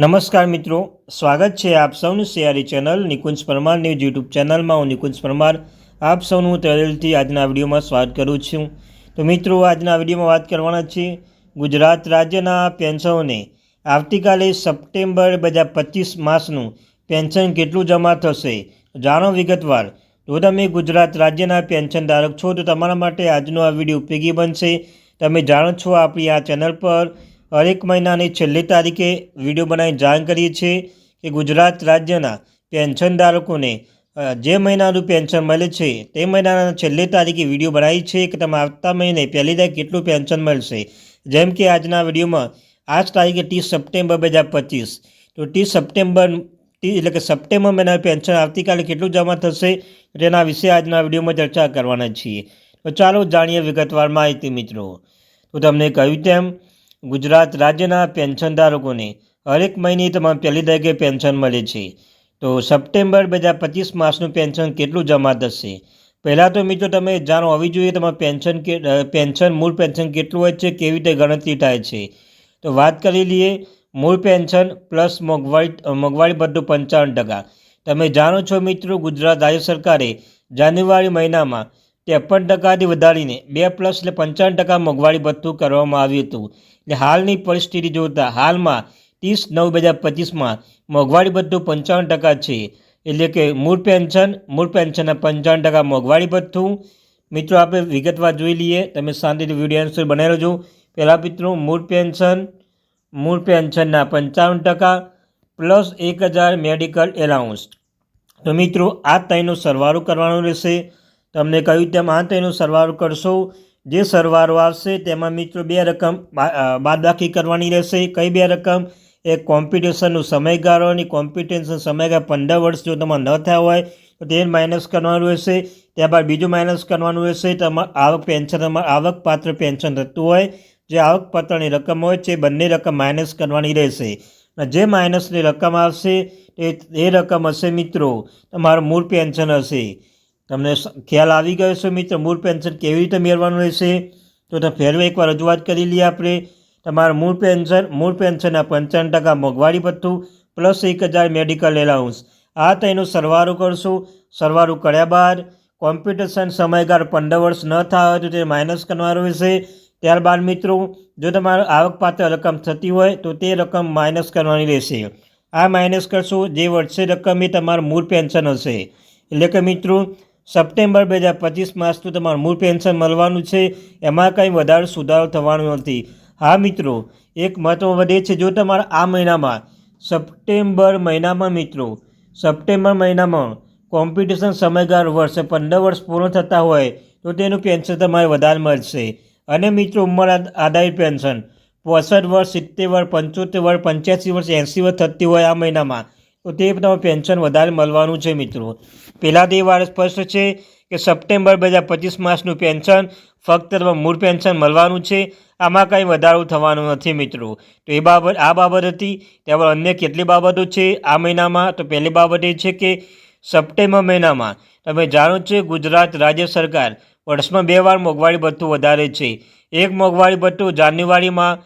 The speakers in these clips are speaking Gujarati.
નમસ્કાર મિત્રો, સ્વાગત છે આપ સૌનું સિયારી channel Nikunj Parmar news YouTube ચેનલમાં. હું નિકુંજ પરમાર, આપ સૌનું તરેલથી આજના વિડીયોમાં સ્વાગત કરું છું. તો મિત્રો, આજના વિડીયોમાં વાત કરવાના છે ગુજરાત રાજ્યના પેન્શનોને. આવતીકાલે સપ્ટેમ્બર બે હજાર પચીસ માસનું પેન્શન કેટલું જમા થશે? જાણો વિગતવાર. જો તમે ગુજરાત રાજ્યના પેન્શન ધારક છો, તો તમારા માટે આજનો આ વીડિયો ઉપયોગી બનશે. તમે જાણો છો આપણી આ ચેનલ પર હરેક મહિનાની છેલ્લી તારીખે વીડિયો બનાવી જાણ કરીએ છીએ કે ગુજરાત રાજ્યના પેન્શન ધારકોને જે મહિનાનું પેન્શન મળે છે, તે મહિનાના છેલ્લી તારીખે વીડિયો બનાવી છે કે તમે આવતા મહિને પહેલી તારીખ કેટલું પેન્શન મળશે? જેમ કે આજના વિડીયોમાં, આજ તારીખે ત્રીસ સપ્ટેમ્બર બે હજાર પચીસ. તો ત્રીસ સપ્ટેમ્બર એટલે કે સપ્ટેમ્બર મહિનાનું પેન્શન આવતીકાલે કેટલું જમા થશે? તેના વિશે આજના વિડીયોમાં ચર્ચા કરવાના છીએ. તો ચાલો જાણીએ વિગતવાર માહિતી મિત્રો. તો તમને કહ્યું તેમ ગુજરાત રાજ્યના પેન્શન ધારકોને હરેક મહિને તમામ પહેલી તારીખે પેન્શન મળે છે. તો સપ્ટેમ્બર બે હજાર પચીસ માસનું પેન્શન કેટલું જમા થશે? પહેલાં તો મિત્રો તમે જાણો, હોવી જોઈએ તમારું પેન્શન કે પેન્શન, મૂળ પેન્શન કેટલું હોય છે, કેવી રીતે ગણતરી થાય છે? તો વાત કરી લઈએ, મૂળ પેન્શન પ્લસ મોંઘવારી મોંઘવારી ભથ્થું પંચાવન ટકા. તમે જાણો છો મિત્રો, ગુજરાત રાજ્ય સરકારે જાન્યુઆરી મહિનામાં ત્રેપન ટકાથી વધારીને બે પ્લસ એટલે પંચાવન ટકા મોંઘવારી ભથ્થું કરવામાં આવ્યું હતું. એટલે હાલની પરિસ્થિતિ જોતા હાલમાં ત્રીસ નવ બે હજાર પચીસમાં મોંઘવારી ભથ્થું પંચાવન ટકા છે. એટલે કે મૂળ પેન્શન, મૂળ પેન્શનના પંચાવન ટકા મોંઘવારી ભથ્થું. મિત્રો, આપણે વિગતવાર જોઈ લઈએ. તમે શાંતિથી વીડિયો આન્સર બનાવી લેજો પહેલાં મિત્રો, મૂળ પેન્શન, મૂળ પેન્શનના પંચાવન ટકા પ્લસ એક હજાર મેડિકલ એલાઉન્સ. તો મિત્રો, આ ત્રણનો સરવાળો કરવાનો રહેશે. તમને કહ્યું તેમ આ ત્રણનો સરવાળો કરશો. જે સરવારો આવશે, તેમાં મિત્રો બે રકમ બાદબાકી કરવાની રહેશે. કઈ બે રકમ? એક કોમ્પિટિશનનું સમયગાળો અને કોમ્પિટિશન સમયગાળો પંદર વર્ષ જો તમારે ન થયા હોય, તો તે માઇનસ કરવાનું રહેશે. ત્યારબાદ બીજું માઇનસ કરવાનું રહેશે. તમારે આવક પેન્શન તમારે આવકપાત્ર પેન્શન થતું હોય, જે આવકપાત્રની રકમ હોય છે બંને રકમ માઇનસ કરવાની રહેશે. જે માઇનસની રકમ આવશે એ એ રકમ હશે મિત્રો, તમારું મૂળ પેન્શન હશે. તમને ખ્યાલ આવી ગયો છે મિત્ર, મૂળ પેન્શન કેવી રીતે મેળવવાનું રહેશે? તો તમે ફેરવે એકવાર રજૂઆત કરી લઈએ આપણે. તમારું મૂળ પેન્શન, મૂળ પેન્શનના પંચાવન ટકા મોંઘવારી ભથ્થું, પ્લસ એક હજાર મેડિકલ એલાઉન્સ. આ તેનો સરવારો કરશો. સરવારો કર્યા બાદ કોમ્પિટિશન સમયગાળો પંદર વર્ષ ન થાય તો તે માઇનસ કરવાનું રહેશે. ત્યારબાદ મિત્રો, જો તમારે આવકપાત્ર રકમ થતી હોય તો તે રકમ માઇનસ કરવાની રહેશે. આ માઇનસ કરશો જે વર્ષે રકમ એ તમારું મૂળ પેન્શન હશે. એટલે કે મિત્રો સપ્ટેમ્બર બે હજાર પચીસ માસનું તમારું મૂળ પેન્શન મળવાનું છે. એમાં કંઈ વધારે સુધારો થવાનો નથી. હા, મિત્રો, એક મહત્વ વધે છે, જો તમારે આ મહિનામાં સપ્ટેમ્બર મહિનામાં મિત્રો, સપ્ટેમ્બર મહિનામાં કોમ્પિટિશન સમયગાળો વર્ષે પંદર વર્ષ પૂર્ણ થતા હોય, તો તેનું પેન્શન તમારે વધારે મળશે. અને મિત્રો, ઉંમર આધ- આધારિત પેન્શન, પોસઠ વર્ષ, સિત્તેર વર્ષ, પંચોતેર વર્ષ, પંચ્યાસી વર્ષ, એંસી વર્ષ થતી હોય આ મહિનામાં. તો તે તમારું પેન્શન વધારે મળવાનું છે મિત્રો. પહેલાં તે વાત સ્પષ્ટ છે કે સપ્ટેમ્બર બે હજાર પચીસ માસનું પેન્શન ફક્ત તમારું મૂળ પેન્શન મળવાનું છે. આમાં કંઈ વધારો થવાનો નથી મિત્રો. તો એ બાબત, આ બાબત હતી. ત્યારબાદ અન્ય કેટલી બાબતો છે? આ મહિનામાં તો પહેલી બાબત એ છે કે સપ્ટેમ્બર મહિનામાં તમે જાણો છો ગુજરાત રાજ્ય સરકાર વર્ષમાં બે વાર મોંઘવારી ભથ્થું વધારે છે. એક મોંઘવારી ભથ્થું જાન્યુઆરીમાં,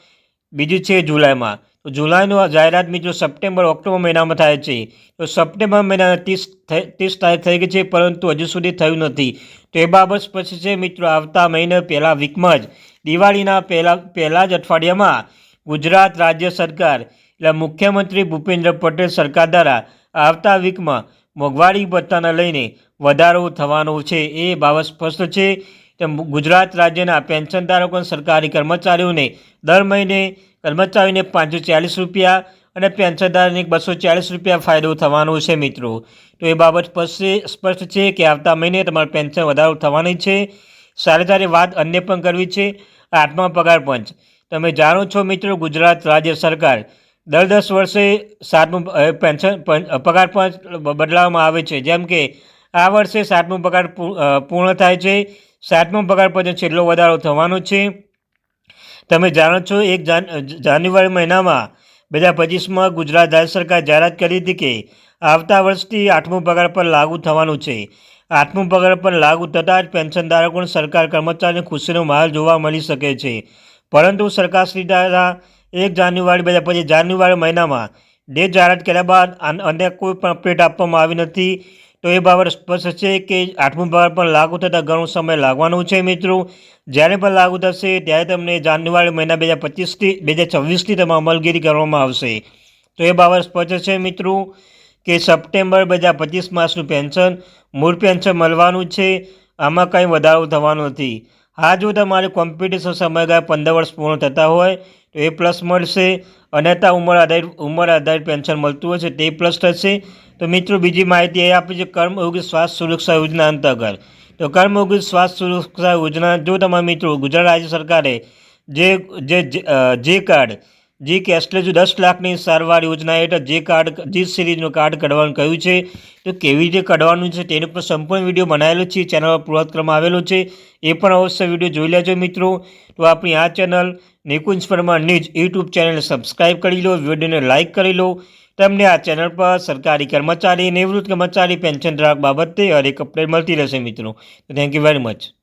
બીજું છે જુલાઈમાં. તો જુલાઈનું જાહેરાત મિત્રો સપ્ટેમ્બર, ઓક્ટોબર મહિનામાં થાય છે. તો સપ્ટેમ્બર મહિનાના ત્રીસ ત્રીસ તારીખ થઈ ગઈ છે, પરંતુ હજુ સુધી થયું નથી. તો એ બાબત સ્પષ્ટ છે મિત્રો, આવતા મહિને પહેલા વીકમાં જ દિવાળીના પહેલા, પહેલાં જ અઠવાડિયામાં ગુજરાત રાજ્ય સરકાર એટલે મુખ્યમંત્રી ભૂપેન્દ્ર પટેલ સરકાર દ્વારા આવતા વીકમાં મોંઘવારી ભથ્થાને લઈને વધારો થવાનો છે. એ બાબત સ્પષ્ટ છે. તેમ ગુજરાત રાજ્યના પેન્શનધારકો સરકારી કર્મચારીઓને દર મહિને કર્મચારીને પાંચસો ચાલીસ રૂપિયા અને પેન્શનધારને બસો ચાલીસ રૂપિયા ફાયદો થવાનો છે મિત્રો. તો એ બાબત સ્પષ્ટ છે કે આવતા મહિને તમારું પેન્શન વધારો થવાની છે. સારી સારી વાત અન્ય પણ કરવી છે. આઠમા પગાર પંચ. તમે જાણો છો મિત્રો ગુજરાત રાજ્ય સરકાર દર દસ વર્ષે સાતમું પેન્શન પગાર પંચ બદલાવવામાં આવે છે. જેમ કે આ વર્ષે સાતમું પગાર પૂર્ણ થાય છે. સાતમો પગાર પછી છેલ્લો વધારો થવાનો છે. તમે જાણો છો, એક જાન્યુઆરી મહિનામાં બે હજાર પચીસમાં ગુજરાત રાજ્ય સરકાર જાહેરાત કરી હતી કે આવતા વર્ષથી આઠમું પગાર પર લાગુ થવાનું છે. આઠમું પગાર પર લાગુ થતાં જ પેન્શનધારકોને સરકાર કર્મચારીની ખુશીનો માહોલ જોવા મળી શકે છે. પરંતુ સરકારશ્રી દ્વારા એક જાન્યુઆરી બે હજાર પચીસ જાન્યુઆરી મહિનામાં ડેટ જાહેરાત કર્યા બાદ અન્ય કોઈ પણ અપડેટ આપવામાં આવી નથી. તો એ બાબત સ્પષ્ટ છે કે આઠમું ભાવ પણ લાગુ થતાં ઘણો સમય લાગવાનો છે મિત્રો. જ્યારે પણ લાગુ થશે ત્યારે તમને જાન્યુઆરી મહિના બે હજાર પચીસથી બે હજાર છવ્વીસથી તમે અમલગીરી કરવામાં આવશે. તો એ બાબત સ્પષ્ટ છે મિત્રો કે સપ્ટેમ્બર બે હજાર પચીસ માસનું પેન્શન, મૂળ પેન્શન મળવાનું છે. આમાં કંઈ વધારો થવાનો નથી. હા, જો તમારે કોમ્પિટિશન સમયગાળા પંદર વર્ષ પૂર્ણ થતા હોય, તો એ પ્લસ મળશે. અન્યથા ઉંમર આધારિત ઉંમર આધારિત પેન્શન મળતું છે, તે પ્લસ થશે. તો મિત્રો બીજી માહિતી એ આપી છે કર્મયોગી સ્વાસ્થ્ય સુરક્ષા યોજના અંતર્ગત. તો કર્મયોગી સ્વાસ્થ્ય સુરક્ષા યોજના જો તમારા મિત્રો ગુજરાત રાજ્ય સરકારે જે જે જે- અ, જે જે કેશલેસ દસ લાખની સારવાર યોજના હેઠળ જે કાર્ડ, જે સિરીઝનું કાર્ડ કાઢવાનું કહ્યું છે, તો કેવી રીતે કાઢવાનું છે તેનો પણ સંપૂર્ણ વીડિયો બનાવેલો છે, ચેનલ પર કરવામાં આવેલો છે, એ પણ અવશ્ય વીડિયો જોઈ લેજો મિત્રો. તો આપણી આ channel Nikunj Parmar news YouTube channel subscribe કરી લો, વિડીયોને લાઇક કરી લો. તમને આ ચેનલ પર સરકારી કર્મચારી, નિવૃત્ત કર્મચારી, પેન્શન ધારક બાબતે હરેક અપડેટ મળતી રહેશે મિત્રો. Thank you very much.